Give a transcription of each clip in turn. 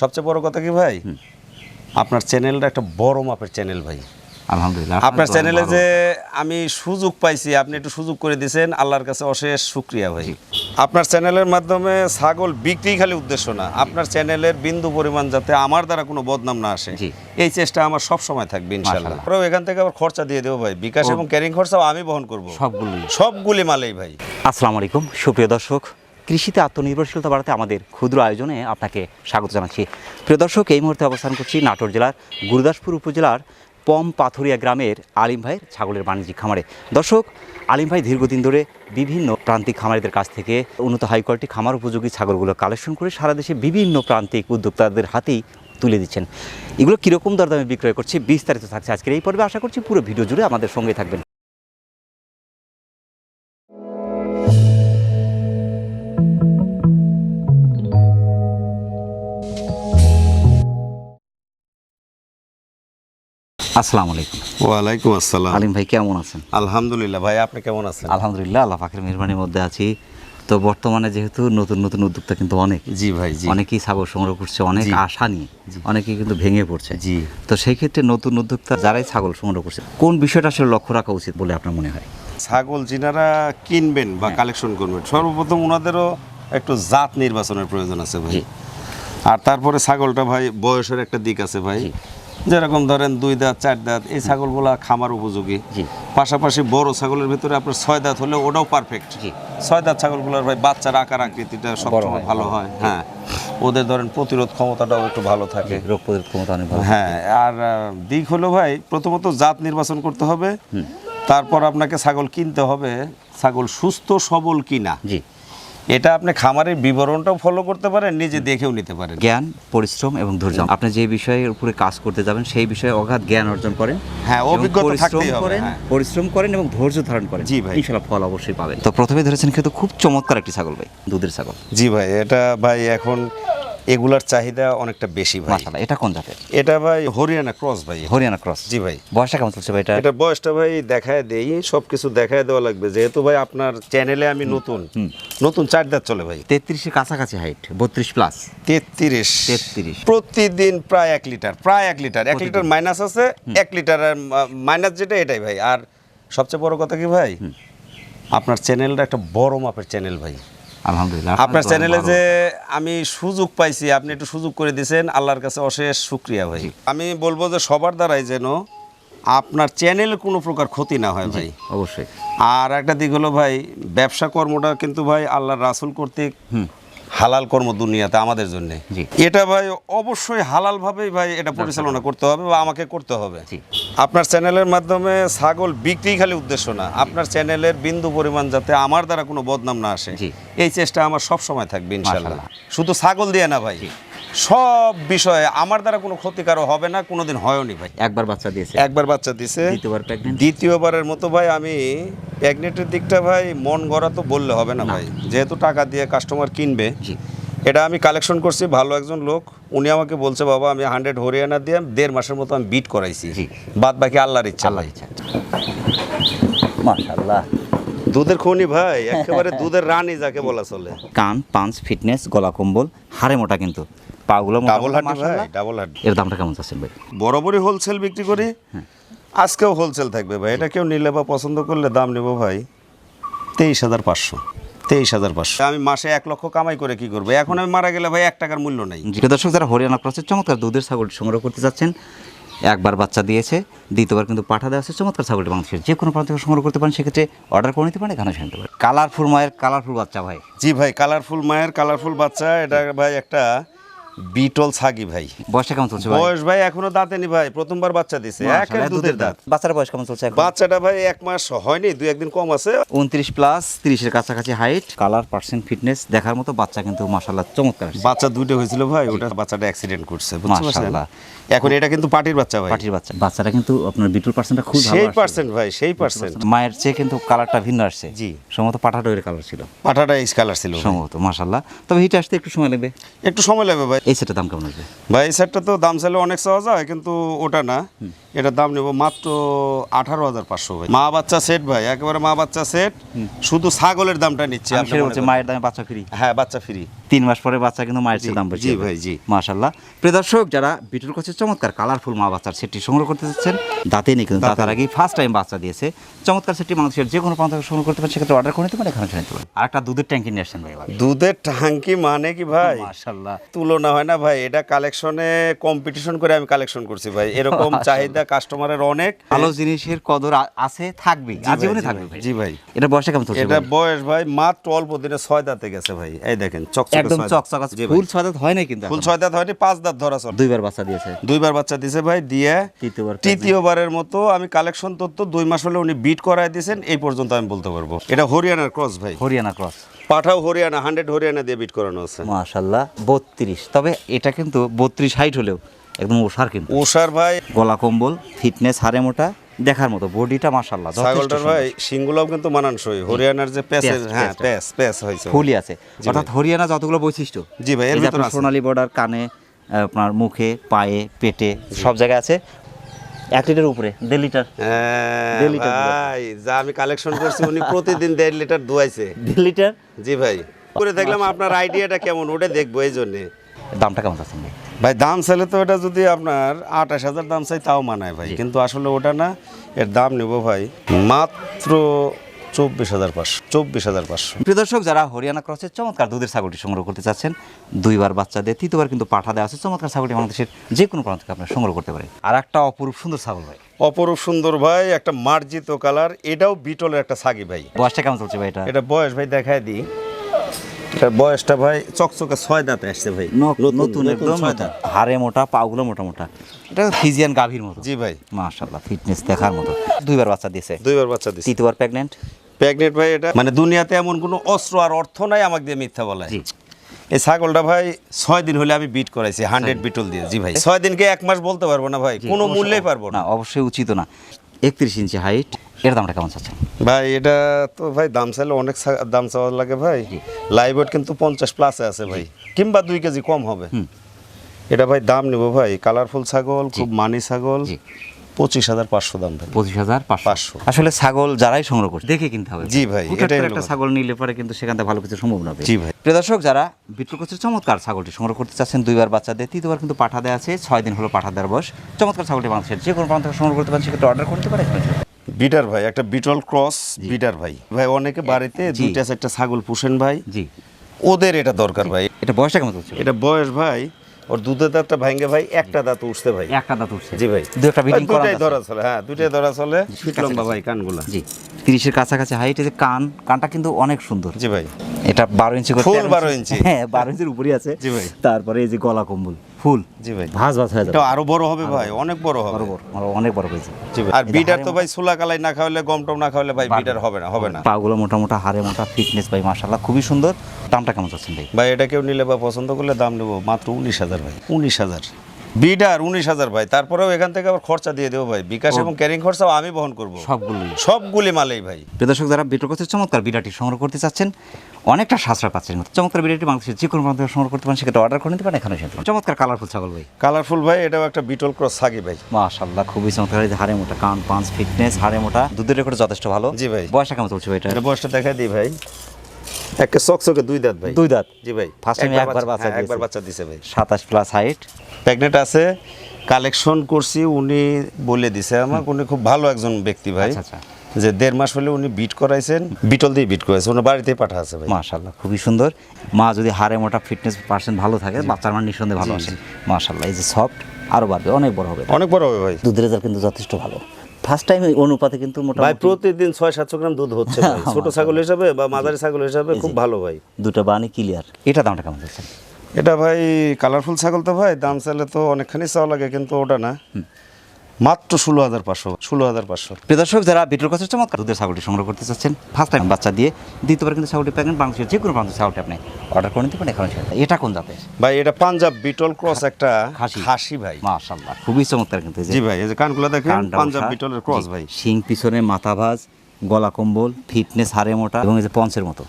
সবচেয়ে বড় কথা কি ভাই? আপনার চ্যানেলটা একটা বড় মাপের চ্যানেল ভাই। আলহামদুলিল্লাহ আপনার চ্যানেলে যে আমি সুযোগ পাইছি আপনি একটু সুযোগ করে দিয়েছেন আল্লাহর কাছে অশেষ শুক্রিয়া ভাই। আপনার চ্যানেলের মাধ্যমে ছাগল বিক্রি খালি উদ্দেশ্য না আপনার চ্যানেলের বিন্দু পরিমাণ যাতে আমার দ্বারা কোনো বদনাম না আসে। এই চেষ্টা আমার সব সময় থাকবে ইনশাল্লাহ মাশাআল্লাহ। এখান থেকে আবার খরচা দিয়ে দেবো ভাই বিকাশ এবং ক্যারিং খরচাও আমি বহন করব। সবগুলি সবগুলি মালেই ভাই। আসসালামু আলাইকুম সুপ্রিয় দর্শক কৃষিতে আত্মনির্ভরশীলতা বাড়াতে আমাদের ক্ষুদ্র আয়োজনে আপনাকে স্বাগত জানাচ্ছি। প্রিয় দর্শক, এই মুহূর্তে অবস্থান করছি নাটোর জেলার গুরুদাসপুর উপজেলার পম পাথুরিয়া গ্রামের আলিম ভাইয়ের ছাগলের বাণিজ্যিক খামারে। দর্শক, আলিম ভাই দীর্ঘদিন ধরে বিভিন্ন প্রান্তিক খামারিদের কাছ থেকে উন্নত হাই কোয়ালিটি খামার উপযোগী ছাগলগুলো কালেকশন করে সারা দেশে বিভিন্ন প্রান্তিক উদ্যোক্তাদের হাতেই তুলে দিচ্ছেন। এগুলো কীরকম দরদামে বিক্রয় করছে, বিস্তারিত থাকছে আজকের এই পর্বে। আশা করছি পুরো ভিডিও জুড়ে আমাদের সঙ্গে থাকবেন। আসসালামু আলাইকুম। ওয়ালাইকুম আসসালাম। আলিম ভাই কেমন আছেন? আলহামদুলিল্লাহ ভাই আপনি কেমন আছেন? আলহামদুলিল্লাহ আল্লাহ পাখির মেহরবানির মধ্যে আছি। তো বর্তমানে যেহেতু নতুন নতুন উদ্যোক্তা কিন্তু অনেক। জি ভাই জি। অনেকেই ছাগল সংগ্রহ করছে অনেক আশা নিয়ে। অনেকেই কিন্তু ভেঙে পড়ছে। জি। তো সেই ক্ষেত্রে নতুন উদ্যোক্তা যারাই ছাগল সংগ্রহ করছে কোন বিষয়টা আসলে লক্ষ্য রাখা উচিত বলে আপনার মনে হয়? ছাগল যিনারা কিনবেন বা কালেকশন করবেন সর্বপ্রথম ওনাদেরও একটু জাত নির্বাচনের প্রয়োজন আছে ভাই। আর তারপরে ছাগলটা ভাই বয়সের একটা দিক আছে ভাই। যেরকম ধরেন দুই দাঁত চার দাঁত এই ছাগলগুলা খামার উপযোগী। জি। পাশাপাশি বড় ছাগলের ভিতরে আপনার ছয় দাঁত হলে ওটাও পারফেক্ট ছয় দাঁত ছাগলগুলোর ভাই বাচ্চার আকার আকৃতিটা সবসময় ভালো হয় হ্যাঁ। ওদের ধরেন প্রতিরোধ ক্ষমতাটাও একটু ভালো থাকে। রোগ প্রতিরোধ ক্ষমতা অনেক ভালো হ্যাঁ আর দিক হলো ভাই প্রথমত জাত নির্বাচন করতে হবে। তারপর আপনাকে ছাগল কিনতে হবে। ছাগল সুস্থ সবল কিনা। জি। এটা আপনি খামারের বিবরণটাও ফলো করতে পারেন নিজে দেখেও নিতে পারেন। জ্ঞান পরিশ্রম এবং ধৈর্য। আপনি যে বিষয়ের উপরে কাজ করতে যাবেন সেই বিষয়ে অগাধ জ্ঞান অর্জন করেন হ্যাঁ, অভিজ্ঞতা থাকতেই হবে, করেন হ্যাঁ। পরিশ্রম করেন এবং ধৈর্য ধারণ করেন। জি ভাই। ইনশাল্লাহ ফল অবশ্যই পাবেন। তো প্রথমে ধরেছেন কিন্তু খুব চমৎকার একটি ছাগল ভাই। দুধের ছাগল। জি ভাই এটা ভাই এখন এগুলার চাহিদা অনেকটা বেশি ভাই। মাশাআল্লাহ এটা কোন জাতের? এটা ভাই হরিয়ানা ক্রস ভাই। হরিয়ানা ক্রস। জি ভাই। বয়সটা কেমন চলছে ভাই এটা? এটা বয়সটা ভাই দেখায় দেই সব কিছু দেখায় দেওয়া লাগবে। যেহেতু ভাই আপনার চ্যানেলে আমি নতুন নতুন চার দাঁত চলে ভাই। তেত্রিশের কাছাকাছি হাইট বত্রিশ প্লাস তেত্রিশ। 33 প্রতিদিন প্রায় এক লিটার প্রায় এক লিটার। এক লিটার মাইনাস আছে এক লিটার মাইনাস যেটা এটাই ভাই। আর সবচেয়ে বড় কথা কি ভাই? আপনার চ্যানেলটা একটা বড় মাপের চ্যানেল ভাই। আলহামদুলিল্লাহ আপনার চ্যানেলে যে আমি সুযোগ পাইছি আপনি একটু সুযোগ করে দিয়েছেন আল্লাহর কাছে অশেষ সুক্রিয়া ভাই। আমি বলব যে সবার দ্বারাই যেন আপনার চ্যানেলে কোনো প্রকার ক্ষতি না হয় ভাই। অবশ্যই। আর একটা দিক হলো ভাই ব্যবসা কর্মটা কিন্তু ভাই আল্লাহর রাসুল কর্তৃক হালাল কর্ম দুনিয়াতে আমাদের জন্য। এটা ভাই অবশ্যই হালাল ভাবেই ভাই এটা পরিচালনা করতে হবে বা আমাকে করতে হবে। আপনার চ্যানেলের মাধ্যমে ছাগল বিক্রি খালি উদ্দেশ্য না। আপনার চ্যানেলের বিন্দু পরিমাণ যাতে আমার দ্বারা কোনো বদনাম না আসে। এই চেষ্টা আমার সব সময় থাকবে ইনশাল্লাহ। শুধু ছাগল দিয়ে না ভাই। সব বিষয়ে আমার দ্বারা কোনো ক্ষতিকারও হবে না কোনোদিন হয়নি ভাই। একবার বাচ্চা দিয়েছে। একবার বাচ্চা দিয়েছে। দ্বিতীয়বার প্রেগনেন্ট দ্বিতীয়বারের মতো ভাই আমি প্রেগনেন্টের দিকটা ভাই মন গড়া তো বললে হবে না ভাই। যেহেতু টাকা দিয়ে কাস্টমার কিনবে জি। এটা আমি কালেকশন করছি ভালো একজন লোক উনি আমাকে বলছে বাবা আমি হান্ড্রেড হরিয়ানা দিয়ে দেড় মাসের মতো আমি বিট করাইছি। বাদ বাকি আল্লাহর ইচ্ছা। আল্লাহ ভাই ইচ্ছা। মাশাআল্লাহ। দুধের খনি ভাই একেবারে দুধের রানী যাকে বলা চলে। কান পাঞ্চ ফিটনেস গলা কম্বল হাড়ে মোটা কিন্তু। পাগুলো ডাবল মোটা, ভাই ডাবল হাড্ডি এর দামটা কেমন চাচ্ছেন ভাই? বরাবরই হোলসেল বিক্রি করি। আজকেও হোলসেল থাকবে ভাই। এটা কেউ নিলে বা পছন্দ করলে দাম নেব ভাই তেইশ হাজার পাঁচশো। তেইশ হাজার পাঁচশো। আমি মাসে এক লক্ষ কামাই করে কি করব? এখন আমি মারা গেলে ভাই এক টাকার মূল্য নাই। দর্শক যারা হরিয়ানা ক্রসের চমৎকার দুধের ছাগলটি সংগ্রহ করতে চাচ্ছেন একবার বাচ্চা দিয়েছে দ্বিতীয়বার কিন্তু পাঠা দেওয়া আছে চমৎকার ছাগলটি বাংলাদেশের যে কোনো প্রান্ত সংগ্রহ করতে পারেন সেক্ষেত্রে অর্ডার করে নিতে পারেন এখানে শুনতে পারেন কালারফুল মায়ের কালারফুল বাচ্চা ভাই। জি ভাই কালারফুল মায়ের কালারফুল বাচ্চা এটা ভাই একটা বিটল ছাগি ভাই। বয়সটা কেমন চলছে ভাই? বয়স ভাই এখনও দাঁতেনি ভাই প্রথমবার বাচ্চা দিছে একের মাশাআল্লাহ, দুধের দাঁত। বাচ্চার বয়স কেমন চলছে এখন? বাচ্চাটা ভাই এক মাস হয়নি দুই একদিন কম আছে। উনত্রিশ প্লাস তিরিশের কাছাকাছি হাইট কালার পার্সেন্ট ফিটনেস দেখার মতো বাচ্চা কিন্তু মাসাল্লাহ চমৎকার বাচ্চা দুটো হয়েছিল ভাই ওটা বাচ্চাটা অ্যাক্সিডেন্ট করছে মাশাআল্লাহ। এখন এটা কিন্তু পাটির বাচ্চা ভাই। পাটির বাচ্চা। বাচ্চাটা কিন্তু আপনার বিটল পার্সেন্টটা খুব ভালো সেই পার্সেন্ট ভাই সেই পার্সেন্ট মায়ের চেয়ে কিন্তু কালারটা ভিন্ন আসছে। জি। সম্ভবত পাঠা ডয়ের কালার ছিল। পাঠাটা এই কালার ছিল সম্ভবত মাসাল্লাহ তবে হিটে আসতে একটু সময় লাগবে। একটু সময় লাগবে ভাই। এই সেটটার দাম কেমন আসবে? ভাই এই সেটটা তো দাম চাইলে অনেক সহজ হয় কিন্তু ওটা না। এটার দাম নেব মাত্র আঠারো হাজার পাঁচশো ভাই। মা বাচ্চা সেট ভাই একেবারে মা বাচ্চা সেট শুধু ছাগলের দামটা নিচ্ছি। মায়ের দামে বাচ্চা ফ্রি হ্যাঁ বাচ্চা ফ্রি তিন মাস পরে বাচ্চা কিন্তু মায়ের দাম বেশি জি ভাই, জি। মাশাল্লাহ প্রিয় দর্শক যারা বিটুল কাছে চমৎকার কালারফুল মা বাচ্চার সেটটি সংগ্রহ করতে চাচ্ছেন দাঁতে নেই কিন্তু দাঁতার আগেই ফার্স্ট টাইম বাচ্চা দিয়েছে। চমৎকার সেটটি মানুষের যে কোনো প্রান্ত সংগ্রহ করতে পারেন সেক্ষেত্রে অর্ডার করে নিতে পারেন এখানে নিতে পারেন। আর একটা দুধের ট্যাঙ্কি নিয়ে আসছেন ভাই দুধের ট্যাঙ্কি মানে কি ভাই? মাশাল্লাহ তুলনা হয় না ভাই এটা কালেকশনে কম্পিটিশন করে আমি কালেকশন করছি ভাই। এরকম চাহিদা কাস্টমারের অনেক। ভালো জিনিসের কদর আছে থাকবে আজীবনে থাকবে জি ভাই। এটা বয়সে কেমন চলছে এটা বয়স ভাই মাত্র অল্প দিনে ছয় দাঁতে গেছে ভাই। এই দেখেন চকচকে একদম। চকচক আছে ফুল ছয় দাঁত হয় নাই কিন্তু ফুল। ছয় দাঁত হয়নি পাঁচ দাঁত ধরা চল। দুইবার বাচ্চা দিয়েছে। দুইবার বাচ্চা দিছে ভাই দিয়ে তৃতীয়বার তৃতীয়বারের মতো আমি কালেকশন তথ্য দুই মাস হলে উনি বিট করায় দিয়েছেন এই পর্যন্ত আমি বলতে পারব। এটা হরিয়ানার ক্রস ভাই। হরিয়ানা ক্রস পাঠাও হরিয়ানা হান্ড্রেড হরিয়ানা দিয়ে বিট করানো আছে। মাশাল্লাহ বত্রিশ। তবে এটা কিন্তু বত্রিশ হাইট হলেও একদম ওষার কিন্তু। ওষার ভাই। গলা কম্বল ফিটনেস হারে মোটা দেখার মতো বডিটা মাশাল্লাহ ছাগলটার ভাই সিংগুলাও কিন্তু মানানসই হরিয়ানার যে প্যাসেজ হ্যাঁ। প্যাস প্যাস হয়েছে। ফুলই আছে। অর্থাৎ হরিয়ানা যতগুলো বৈশিষ্ট্য জি ভাই, এর ভিতরে। সোনালী বর্ডার কানে আপনার মুখে পায়ে পেটে সব জায়গায় আছে। এক লিটার উপরে দেড় লিটার। হ্যাঁ, দেড় লিটার ভাই যা আমি কালেকশন করছি উনি প্রতিদিন দেড় লিটার দুয়াইছে। দেড় লিটার? জি ভাই। করে দেখলাম আপনার আইডিয়াটা কেমন ওটা দেখব এই জন্যে। দামটা কেমন আছে ভাই? ভাই দাম চাইলে তো এটা যদি আপনার আঠাশ হাজার দাম চাই তাও মানায় ভাই। কিন্তু আসলে ওটা না এর দাম নেব ভাই মাত্র চব্বিশ হাজার পাঁচশো চব্বিশ হাজার পাঁচশো। প্রিয় দর্শক যারা হরিয়ানা ক্রসের চমৎকার দুধের ছাগলটি সংগ্রহ করতে চাচ্ছেন দুইবার বাচ্চা দিয়ে তৃতীয়বার কিন্তু পাঠা দেওয়া আছে চমৎকার ছাগলটি বাংলাদেশের যে কোনো প্রান্ত থেকে আপনারা সংগ্রহ করতে পারেন। আর একটা অপরূপ সুন্দর ছাগল ভাই। অপরূপ সুন্দর ভাই একটা মার্জিত কালার এটাও বিটলের একটা সাগি ভাই। বয়সটা কেমন চলছে ভাই এটা? এটা বয়স ভাই দেখায় দিই। বয়সটা ভাই চকচকে ছয় দাঁতে আসছে ভাই। নতুন একদম। হাড়ে মোটা পাগুলো মোটা মোটা। এটা ফিজিয়ান গাভীর মতো। জি ভাই। মাশাল্লাহ ফিটনেস দেখার মতো। দুইবার বাচ্চা দিয়েছে। দুইবার বাচ্চা দিচ্ছি তৃতীয়বার প্রেগনেন্ট প্রেগনেন্ট ভাই এটা। মানে দুনিয়াতে এমন কোনো অস্ত্র আর অর্থ নাই আমাকে দিয়ে মিথ্যা বলায়। জি। এই ছাগলটা ভাই ছয় দিন হলে আমি বিট করাইছি হান্ড্রেড বিটল দিয়ে। জি ভাই ছয় দিনকে এক মাস বলতে পারব না ভাই কোনো মূল্যেই পারব না। না অবশ্যই উচিত না। একত্রিশ ইঞ্চি হাইট এর দামটা কেমন চাচ্ছেন? ভাই এটা তো ভাই দাম চাইলে অনেক দাম চাওয়া লাগে ভাই। লাইভ ওয়েট কিন্তু পঞ্চাশ প্লাসে আছে ভাই। কিংবা দুই কেজি কম হবে। এটা ভাই দাম নেব ভাই। কালারফুল ছাগল খুব মানি ছাগল। পঁচিশ হাজার পাঁচশো দাম ভাই পঁচিশ হাজার পাঁচশো। আসলে ছাগল যারাই সংগ্রহ করছে দেখে কিনতে হবে। জি ভাই, এটাই একটা ছাগল নিলে পরে কিন্তু সেখান থেকে ভালো কিছু সম্ভব না জি ভাই। প্রিয় দর্শক যারা বিট্রু কোচের চমৎকার ছাগলটি সংগ্রহ করতে চাচ্ছেন দুইবার বাচ্চা দিয়ে তৃতীয়বার কিন্তু পাঠা দেওয়া আছে ছয় দিন হলো পাঠা দেওয়ার বয়স। চমৎকার ছাগলটি মানুষের যে কোনো প্রান্ত সংগ্রহ করতে পারেন সেক্ষেত্রে অর্ডার করতে পারে বিটার ভাই একটা বিটল ক্রস বিটার ভাই। ভাই অনেকে বাড়িতে দুইটা চারটা ছাগল পুষেন ভাই। জি। ওদের এটা দরকার ভাই। এটা বয়সটা কেমন হচ্ছে? এটা বয়স ভাই ওর দুধের দাঁতটা ভাঙে ভাই একটা দাঁত উঠছে ভাই। একটা দাঁত উঠছে। জি ভাই। দুটা একটা বিটিং করা দুটাই ধরা চলে হ্যাঁ দুটাই ধরা চলে। ফিট লম্বা ভাই কানগুলা। জি। 30 এর কাছাকাছি হাইট এর কান কানটা কিন্তু অনেক সুন্দর। জি ভাই। এটা বারো ইঞ্চি 13 12 ইঞ্চি। হ্যাঁ বারো ইঞ্চির উপরে আছে। জি ভাই। তারপরে এই যে গলা কম্বল ফুল। জি ভাই। ভাজ ভাজ হয়ে যাবে। এটা আরও বড় হবে ভাই অনেক বড় হবে। বড় বড় অনেক বড় হয়েছে। জি ভাই। আর বিটার তো ভাই সুলা কালাই না খাওয়ালে গম টম না খাওয়ালে ভাই বিটার হবে না হবে না। পাগুলো মোটা মোটা হাড়ে মোটা ফিটনেস ভাই মাশাল্লাহ খুবই সুন্দর। দামটা কেমন চাচ্ছেন ভাই? ভাই এটা কেউ নিলে বা পছন্দ করলে দাম নেব মাত্র উনিশ হাজার ভাই উনিশ হাজার। বিটার উনিশ হাজার ভাই তারপরেও এখান থেকে আবার খরচা দিয়ে দেবো ভাই। বিকাশ এবং ক্যারিং খরচাও আমি বহন করব। সবগুলি সবগুলি মালেই ভাই। প্রিয় যারা যারা করতে চমৎকার বিরাটি সংগ্রহ করতে চাচ্ছেন অনেকটা সাশ্রয় পাচ্ছেন। চমৎকার বিরাটি বাংলাদেশের যে কোনো প্রান্ত সংগ্রহ করতে পারেন সেক্ষেত্রে অর্ডার করে নিতে পারেন এখানে চমৎকার কালারফুল ছাগল ভাই। কালারফুল ভাই এটাও একটা বিটল ক্রস সাগি ভাই। মাশাল্লাহ খুবই চমৎকার। হাড়ে মোটা কান পাঁচ ফিটনেস হাড়ে মোটা দুধের রেকর্ড যথেষ্ট ভালো। জি ভাই। বয়সটা কেমন চলছে ভাই এটা? এটা বয়সটা দেখা দিই ভাই। একটা চকচকে দুই দাঁত ভাই। দুই দাঁত। জি ভাই। First time একবার বাচ্চা হ্যাঁ, একবার বাচ্চা দিছে ভাই। সাতাশ প্লাস হাইট প্রেগনেন্ট আছে। কালেকশন করছি উনি বলে দিছে আমাকে। উনি খুব ভালো একজন ব্যক্তি ভাই। আচ্ছা, আচ্ছা। যে দেড় মাস হলে উনি বিট করাইছেন। বিটল দিয়ে বিট করাইছে। ওনার বাড়িতেই পাঠা আছে ভাই। মাশাল্লাহ খুবই সুন্দর। মা যদি হাড়ে মোটা ফিটনেস পার্সেন্ট ভালো থাকে বাচ্চার মান নিঃসন্দেহে ভালো আসেন মাশাল্লাহ এই যে সফট আরও বাড়বে অনেক বড় হবে। অনেক বড় হবে ভাই। দুধের রেজাল্ট কিন্তু যথেষ্ট ভালো। ফার্স্ট টাইম অনুপাতে কিন্তু ভাই প্রতিদিন ছয় সাতশো গ্রাম দুধ হচ্ছে ভাই। ছোট ছাগল হিসাবে বা মাঝারি ছাগল হিসাবে খুব ভালো ভাই। দুটো বানি ক্লিয়ার এটা দামটা কেমন যাচ্ছে এটা ভাই কালারফুল ছাগল তো ভাই দাম চাইলে তো অনেকখানি চাওয়া লাগে কিন্তু ওটা না। মাত্র ষোলো হাজার পাঁচশো ষোলো হাজার পাঁচশো। প্রিয় দর্শক যারা বিটুর কাছে চমৎকার দুধের ছাগলটি সংগ্রহ করতে চাচ্ছেন ফার্স্ট টাইম বাচ্চা দিয়ে দ্বিতীয়বার কিন্তু ছাগলটি প্যাকেট বাংলাদেশের যে কোনো প্রান্ত ছাগলটি আপনি অর্ডার করে নিতে পারেন এখন এটা কোন জাতের? ভাই এটা পাঞ্জাব বিটল ক্রস একটা খাসি। খাসি ভাই। মাশাল্লাহ খুবই চমৎকার কিন্তু জি ভাই এই যে কানগুলো দেখেন পাঞ্জাব বিটলের ক্রস ভাই। শিং পিছনে মাথা ভাঁজ গলা কম্বল ফিটনেস হারে মোটা এবং এই যে পঞ্চের মতো।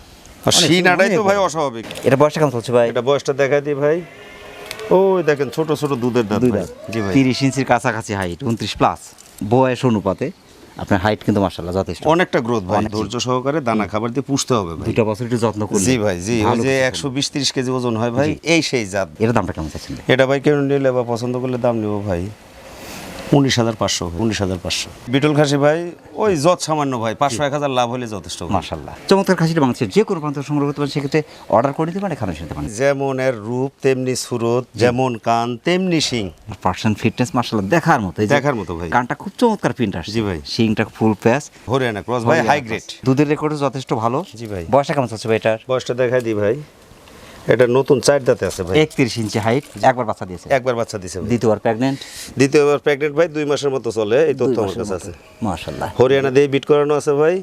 সিনাটাই তো ভাই অস্বাভাবিক। এটা বয়সটা কেমন চলছে ভাই? এটা বয়সটা দেখা দিই ভাই। ওই দেখেন ছোট ছোট দুধের দাঁত দুই দাঁত। তিরিশ ইঞ্চির কাছাকাছি হাইট উনত্রিশ প্লাস বয়স অনুপাতে আপনার হাইট কিন্তু মার্শাল্লাহ যথেষ্ট। অনেকটা গ্রোথ ভাই ধৈর্য সহকারে দানা খাবার দিয়ে পুষতে হবে ভাই। দুটো বছর একটু যত্ন করুন জি ভাই জি ওই যে কিছু একশো বিশ তিরিশ কেজি ওজন হয় ভাই এই সেই জাত। এর দামটা কেমন চাচ্ছেন এটা ভাই কেন নিলে বা পছন্দ করলে দাম নেব ভাই। উনিশ হাজার পাঁচশো উনিশ হাজার পাঁচশো। বিটল খাসি ভাই ওই যত সামান্য ভাই পাঁচশো এক হাজার লাভ হলে যথেষ্ট ভাই। মার্শাল্লাহ চমৎকার খাসিটা বাংলাদেশের যে কোনো প্রান্ত সংগ্রহ করতে পারেন সেক্ষেত্রে অর্ডার করে দিতে পারেন এখানে শুনতে পারেন। যেমন এর রূপ তেমনি সুরত যেমন কান তেমনি শিং। পার্সেন্ট ফিটনেস মার্শাল্লাহ দেখার মতো। দেখার মতো ভাই। কানটা খুব চমৎকার প্রিন্ট আসছে। জি ভাই। শিংটা ফুল প্যাস হরিয়ানা ক্রস ভাই হাই গ্রেড দুধের রেকর্ডও যথেষ্ট ভালো। জি ভাই। বয়সটা কেমন চাচ্ছে ভাই এটার? বয়সটা দেখাই দি ভাই। এটা নতুন চার দাঁতে আছে ভাই। একত্রিশ ইঞ্চি হাইট একবার বাচ্চা দিয়েছে। একবার বাচ্চা ভাই। দ্বিতীয়বার প্রেগনেন্ট দ্বিতীয়বার প্রেগনেন্ট ভাই দুই মাসের মতো চলে এই তথ্য আমার কাছে আছে। মার্শাল্লাহ হরিয়ানা দিয়ে বিট করানো আছে ভাই।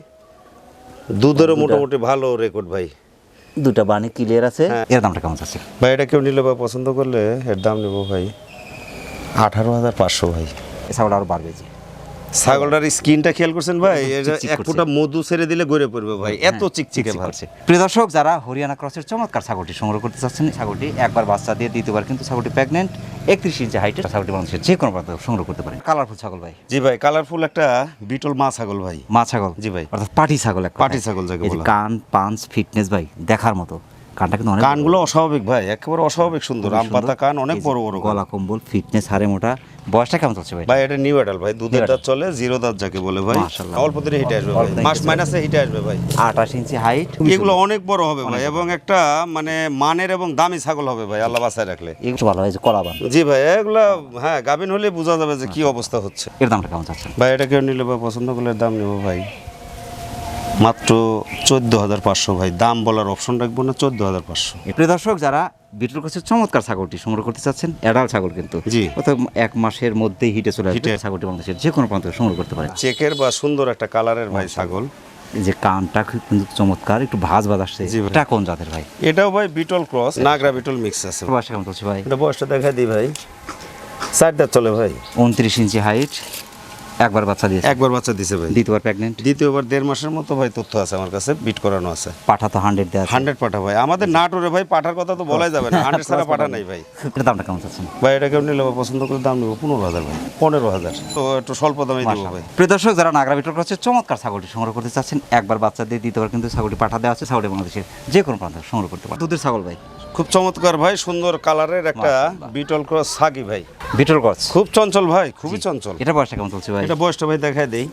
দুধেরও মোটামুটি ভালো রেকর্ড ভাই। দুটা বানি ক্লিয়ার আছে। হ্যাঁ। এর দামটা কেমন চাচ্ছে ভাই এটা কেউ নিলে বা পছন্দ করলে এর দাম নেব ভাই। আঠারো হাজার পাঁচশো ভাই। ছাগল আরও বাড়বে। ছাগলটার স্কিনটা খেয়াল করছেন ভাই? এক ফোঁটা মধু ছেড়ে দিলে গড়ে পড়বে ভাই এত চিকচিকে করছে। প্রিয় দর্শক যারা হরিয়ানা ক্রসের চমৎকার ছাগলটি সংগ্রহ করতে চাচ্ছেন ছাগলটি একবার বাচ্চা দিয়ে দ্বিতীয়বার কিন্তু ছাগলটি প্রেগনেন্ট একত্রিশ ইঞ্চি হাইটের ছাগলটি বাংলাদেশের যে কোনো প্রান্ত সংগ্রহ করতে পারেন। কালারফুল ছাগল ভাই। জি ভাই কালারফুল একটা বিটল মা ছাগল ভাই। মা ছাগল? জি ভাই। অর্থাৎ পাটি ছাগল এক পাটি ছাগল যাকে হয়। কান পাঞ্চ ফিটনেস ভাই দেখার মতো। কানটা কিন্তু অনেক কানগুলো অস্বাভাবিক ভাই একেবারে অস্বাভাবিক সুন্দর খুবই আম পাতা কান অনেক বড় বড় গলা কম্বল ফিটনেস হারে মোটা। বয়সটা কেমন চলছে ভাই? ভাই এটা নিউ অ্যাডাল ভাই দুধের দাঁত চলে জিরো দাঁত যাকে বলে ভাই। অল্প দিনে হিটে আসবে ভাই। মাস মাইনাসে হিটে আসবে। ভাই। আঠাশ ইঞ্চি হাইট এগুলো অনেক বড় হবে ভাই এবং একটা মানে মানের এবং দামি ছাগল হবে ভাই আল্লাহ বাসায় রাখলে। এগুলো ভালো হয় যে কলাবান। জি ভাই এগুলো হ্যাঁ গাভিন হলে বোঝা যাবে যে কি অবস্থা হচ্ছে। এর দামটা কেমন চাচ্ছেন? ভাই এটা কেউ নিলে বা পছন্দ করলে দাম নেব ভাই। মাত্র চোদ্দ হাজার পাঁচশো। ভাই দাম বলার অপশন রাখব না চোদ্দ হাজার পাঁচশো। প্রিয় দর্শক যারা বিটুল কাছে চমৎকার ছাগলটি সংগ্রহ করতে চাচ্ছেন অ্যাডাল ছাগল কিন্তু। জি। অর্থাৎ এক মাসের মধ্যেই হিটে চলে আসবে ছাগলটি বাংলাদেশের যে কোনো প্রান্ত সংগ্রহ করতে পারে চেকের বা সুন্দর একটা কালারের ভাই ছাগল। যে কানটা কিন্তু চমৎকার একটু ভাজ ভাজ আসছে। এটা কোন জাতের ভাই? এটাও ভাই বিটল ক্রস নাগরা বিটল মিক্স আছে। বয়সটা কেমন চলছে ভাই? এটা বয়সটা দেখা দিই ভাই। দাঁত চলে ভাই। উনত্রিশ ইঞ্চি হাইট। একবার বাচ্চা দিয়েছে। একবার বাচ্চা দিছে ভাই। দ্বিতীয়বার প্রেগনেন্ট দ্বিতীয়বার দেড় মাসের মতো ভাই তথ্য আছে আমার কাছে বিট করানো আছে। পাঠা তো হান্ড্রেড দেওয়া হান্ড্রেড পাঠা ভাই। আমাদের নাটোরে ভাই পাঠার কথা তো বলাই যাবে না। হান্ড্রেড ছাড়া পাঠা নাই ভাই। দামটা কেমন চাচ্ছেন? ভাই এটা কেউ নিলে পছন্দ করে দাম নেব পনেরো হাজার ভাই। পনেরো হাজার। তো একটু স্বল্প দামে দেবো ভাই। প্রিয় দর্শক যারা নাগরা বিটল করছে চমৎকার ছাগলটি সংগ্রহ করতে চাচ্ছেন। একবার বাচ্চা দিয়ে দ্বিতীয়বার কিন্তু ছাগলটি পাঠা দেওয়া আছে। ছাগলটি বাংলাদেশের যে কোনো প্রান্ত সংগ্রহ করতে পারেন দুধের ছাগল ভাই। খুব চমৎকার ভাই সুন্দর কালারের একটা বিটল ক্রস সাগি ভাই। বিটল ক্রস? খুব চঞ্চল ভাই খুবই চঞ্চল। এটা বয়সটা কেমন চলছে ভাই? এটা বয়সটা ভাই দেখাই দেই।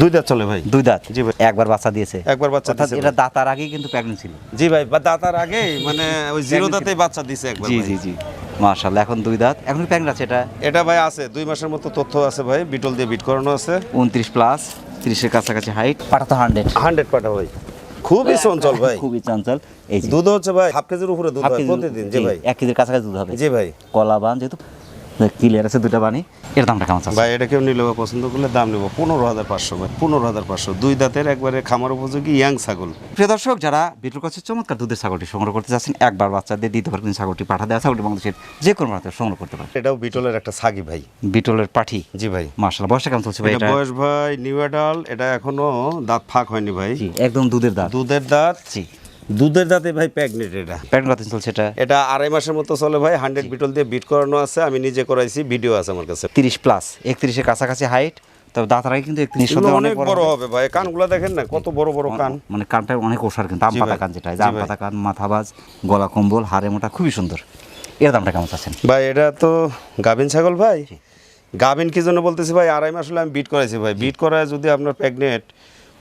দুই দাঁত চলে ভাই? দুই দাঁত। জি ভাই। একবার বাচ্চা দিয়েছে। একবার বাচ্চা দিছে এটা। দাতার আগেই কিন্তু প্রেগনেন্ট ছিল। জি ভাই বা দাঁতার আগে মানে ওই জিরো দাঁতেই বাচ্চা দিছে একবার জি জি জি। মাশাআল্লাহ এখন দুই দাঁত। এখন প্রেগনেন্ট আছে এটা? এটা ভাই আছে দুই মাসের মতো তথ্য আছে ভাই বিটল দিয়ে বিট করানো আছে। উনত্রিশ প্লাস তিরিশের কাছাকাছি হাইট পাটা তো হান্ড্রেড হান্ড্রেড পাটা ভাই। খুবই চঞ্চল ভাই। খুবই চঞ্চল। এই দুধ হচ্ছে ভাই হাফ কেজির উপরে দুধ হয় প্রতিদিন জি, ভাই। এক কেজির কাছাকাছি দুধ হবে। জি ভাই। কলা বান যেহেতু ক্লিয়ার আছে দুটা বানি এর দামটা কেমন ভাই এটা কেউ নিলে পছন্দ করলে দাম নেব পনেরো হাজার পাঁচশো ভাই পনেরো হাজার পাঁচশো। দুই দাঁতের একবারে খামার উপযোগী ইয়াং ছাগল। প্রিয় দর্শক যারা বিটুল কাছে চমৎকার দুধের ছাগলটি সংগ্রহ করতে চাচ্ছেন একবার বাচ্চা দিয়ে দ্বিতীয়বার কিন্তু ছাগলটি পাঠা দেওয়া ছাগলটি বাংলাদেশের যে কোনো প্রান্তে সংগ্রহ করতে পারে এটাও বিটলের একটা ছাগি ভাই। বিটলের পাঠি? জি ভাই। মার্শাল বয়সটা কেমন চলছে ভাই এটা বয়স ভাই নিউ অ্যাডাল এটা এখনও দাঁত ফাঁক হয়নি ভাই। জি একদম দুধের দাঁত। দুধের দাঁত। জি। দুধের দাঁতে ভাই প্যাগনেট এটা। প্যান্ট কত চলছে এটা? এটা আড়াই মাসের মতো চলে ভাই হান্ড্রেড বিটল দিয়ে বিট করানো আছে আমি নিজে করাইছি ভিডিও আছে আমার কাছে। তিরিশ প্লাস একত্রিশের কাছাকাছি হাইট তবে আগে কিন্তু একত্রিশ অনেক বড় হবে। ভাই কানগুলো দেখেন না কত বড় বড় কান। মানে কানটা অনেক ওষার কিন্তু আম পাতা কান যেটা এই যে জি আম পাতা কান মাথা গলা কম্বল হাড়ে মোটা খুবই সুন্দর। এর দামটা কেমন চাচ্ছেন? ভাই এটা তো গাভিন ছাগল ভাই। গাভিন কি জন্য বলতেছি ভাই আড়াই মাস হলে আমি বিট করাইছি ভাই। বিট করায় যদি আপনার প্রেগনেন্ট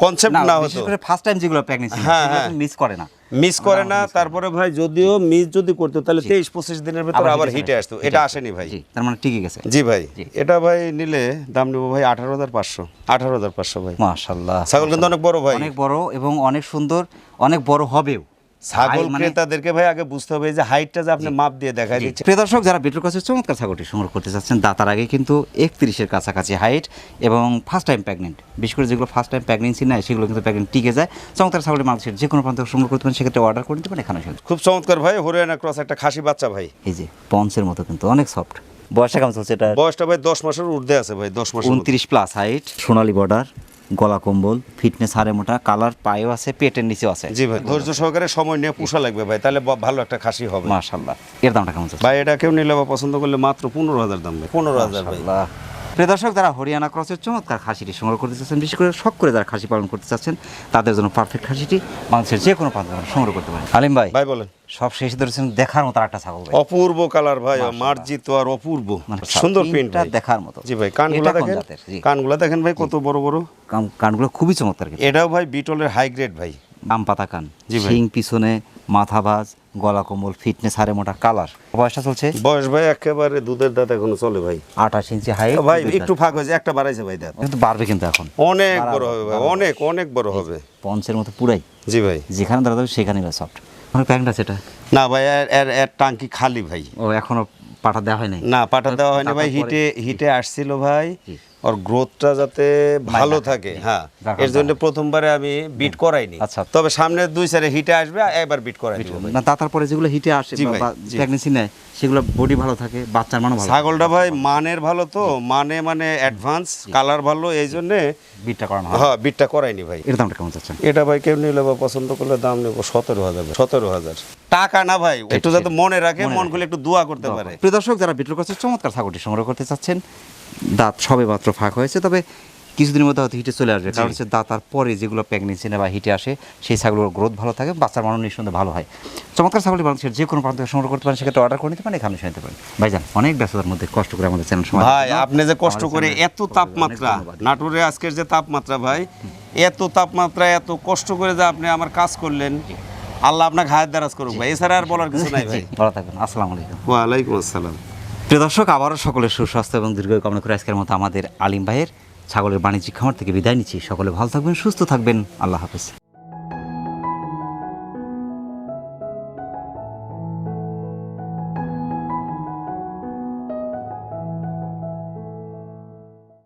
কনসেপ্ট না বিশেষ হতো। করে ফার্স্ট টাইম যেগুলো প্রেগনেন্সি হ্যাঁ, হ্যাঁ। মিস করে না। মিস করে না তারপরে ভাই যদিও মিস যদি করতো তাহলে তেইশ পঁচিশ দিনের ভিতর আবার হিটে আসতো। এটা আসেনি ভাই। তার মানে ঠিকই গেছে। জি ভাই। এটা ভাই নিলে দাম নেব ভাই আঠারো হাজার পাঁচশো। আঠারো হাজার পাঁচশো ভাই। মাশাল্লাহ ছাগল কিন্তু অনেক বড় ভাই। অনেক বড় এবং অনেক সুন্দর অনেক বড় হবেও। ছাগল মানে- ক্রেতাদেরকে ভাই আগে বুঝতে হবে যে হাইটটা যে আপনি মাপ দিয়ে দেখাই জি। দিচ্ছে প্রিয় দর্শক যারা বিটুর কাছে চমৎকার ছাগলটি সংগ্রহ করতে চাচ্ছেন দাতার আগে কিন্তু একত্রিশের কাছাকাছি হাইট এবং ফার্স্ট টাইম প্রেগনেন্ট বিশেষ করে যেগুলো ফার্স্ট টাইম প্রেগনেন্সি নেয় সেগুলো কিন্তু প্রেগনেন্ট টিকে যায়। চমৎকার ছাগলটি মানুষের যে কোনো প্রান্ত সংগ্রহ করতে পারেন সেক্ষেত্রে অর্ডার করে নিতে পারেন এখানে খুব চমৎকার ভাই হরিয়ানা ক্রস একটা খাসি বাচ্চা ভাই। এই যে পঞ্চের মতো কিন্তু অনেক সফট বয়সটা কেমন চলছে এটা বয়সটা ভাই দশ মাসের ঊর্ধ্বে আছে ভাই দশ মতো। উনত্রিশ প্লাস হাইট সোনালি বর্ডার গলা কম্বল ফিটনেস হারে মোটা কালার পায়েও আছে পেটের নিচেও আছে। জি ভাই ধৈর্য সহকারে সময় নিয়ে পোষা লাগবে ভাই তাহলে ভালো একটা খাসি হবে। মাশাল্লাহ এর দামটা কেমন ভাই এটা কেউ নিলে বা পছন্দ করলে মাত্র পনেরো হাজার দাম ভাই। পনেরো হাজার ভাই। প্রিয় দর্শক যারা হরিয়ানা ক্রসের চমৎকার খাসিটি সংগ্রহ করতে চাচ্ছেন বিশেষ করে শখ করে যারা খাসি পালন করতে চাচ্ছেন তাদের জন্য পারফেক্ট খাসিটি বাংলাদেশের যে কোনো প্রান্ত সংগ্রহ করতে পারেন। আলিম ভাই ভাই বলেন। সব শেষে ধরেছেন দেখার মতো একটা ছাগল অপূর্ব কালার ভাই মার্জিত আর অপূর্ব। মানে সুন্দর প্রিন্ট প্রিন্টটা দেখার মতো। জি ভাই কানগুলা দেখেন। কানগুলা দেখেন ভাই কত বড় বড়। কান- কানগুলো খুবই চমৎকার এটাও ভাই বিটলের হাই গ্রেড ভাই। আম পাতা কান। জি ভাই। পিছনে মাথা ভাজ গলা কোমল ফিটনেস হারে মোটা কালার বয়সটা চলছে? বয়স ভাই একেবারে দুধের দাঁত এখনও চলে ভাই। আঠাশ ইঞ্চি হাইট ভাই একটু ফাঁক হয়েছে একটা বাড়াইছে ভাই দাঁত। কিন্তু বাড়বে কিন্তু এখন। অনেক বড় হবে ভাই অনেক অনেক বড় হবে। পঞ্চের মতো পুরাই। জি ভাই। যেখানে দাঁড়া যাবে সেখানে সফট মানে প্যান্ট আছে এটা। না ভাই এর এর টাঙ্কি খালি ভাই। ও এখনও পাঠা দেওয়া হয় নাই। না পাঠা দেওয়া হয়নি ভাই হিটে হিটে আসছিল ভাই। ওর গ্রোথটা যাতে ভালো থাকে। হ্যাঁ। এর জন্য প্রথমবারে আমি বিট করাইনি। আচ্ছা। তবে সামনে দুই সারে হিটে আসবে একবার বিট করাই না তারপরে যেগুলো হিটে আসে প্রেগনেন্সি নেয় সেগুলো বডি ভালো থাকে বাচ্চার মানও ভালো ছাগলটা ভাই মানের ভালো তো মানে মানে অ্যাডভান্স কালার ভালো এই জন্যে বিটটা করানো হয়। বিটটা করাইনি ভাই। এর দামটা কেমন চাচ্ছেন? এটা ভাই কেউ নিলে বা পছন্দ করলে দাম নেব? সতেরো হাজার সতেরো হাজার। টাকা না ভাই একটু যাতে মনে রাখে মন খুলে একটু দোয়া করতে পারে। প্রিয় দর্শক যারা বিটুর কাছে চমৎকার ছাগলটি সংগ্রহ করতে চাচ্ছেন দাঁত সবে মাত্র ফাঁক হয়েছে তবে কিছুদিনের মধ্যে হয়তো হিটে চলে আসবে। কারণ হচ্ছে দাঁতার পরে যেগুলো প্রেগনেন্সি বা হিটে আসে সেই ছাগলের গ্রোথ ভালো থাকে বাচ্চার মানুষ নিঃসন্দেহে ভালো হয়। চমৎকার ছাগলটি বাংলাদেশের যে কোনো প্রান্ত থেকে সংগ্রহ করতে পারেন সেক্ষেত্রে অর্ডার করে নিতে পারেন এখানে এসে নিতে পারেন। ভাইজান অনেক ব্যস্ততার মধ্যে কষ্ট করে আমাদের চ্যানেল সময় ভাই আপনি যে কষ্ট করে এত তাপমাত্রা নাটোরে আজকের যে তাপমাত্রা ভাই এত তাপমাত্রা এত কষ্ট করে যে আপনি আমার কাজ করলেন আল্লাহ আপনাকে হায়াত দারাজ করুক ভাই। এছাড়া আর বলার কিছু নাই ভাই। ভালো থাকবেন আসসালামু আলাইকুম। ওয়ালাইকুম আসসালাম। প্রিয় দর্শক আবারও সকলের সুস্বাস্থ্য এবং দীর্ঘ কামনা করে আজকের মতো আমাদের আলিম ভাইয়ের ছাগলের বাণিজ্যিক খামার থেকে বিদায় নিচ্ছি। সকলে ভালো থাকবেন সুস্থ থাকবেন। আল্লাহ হাফেজ।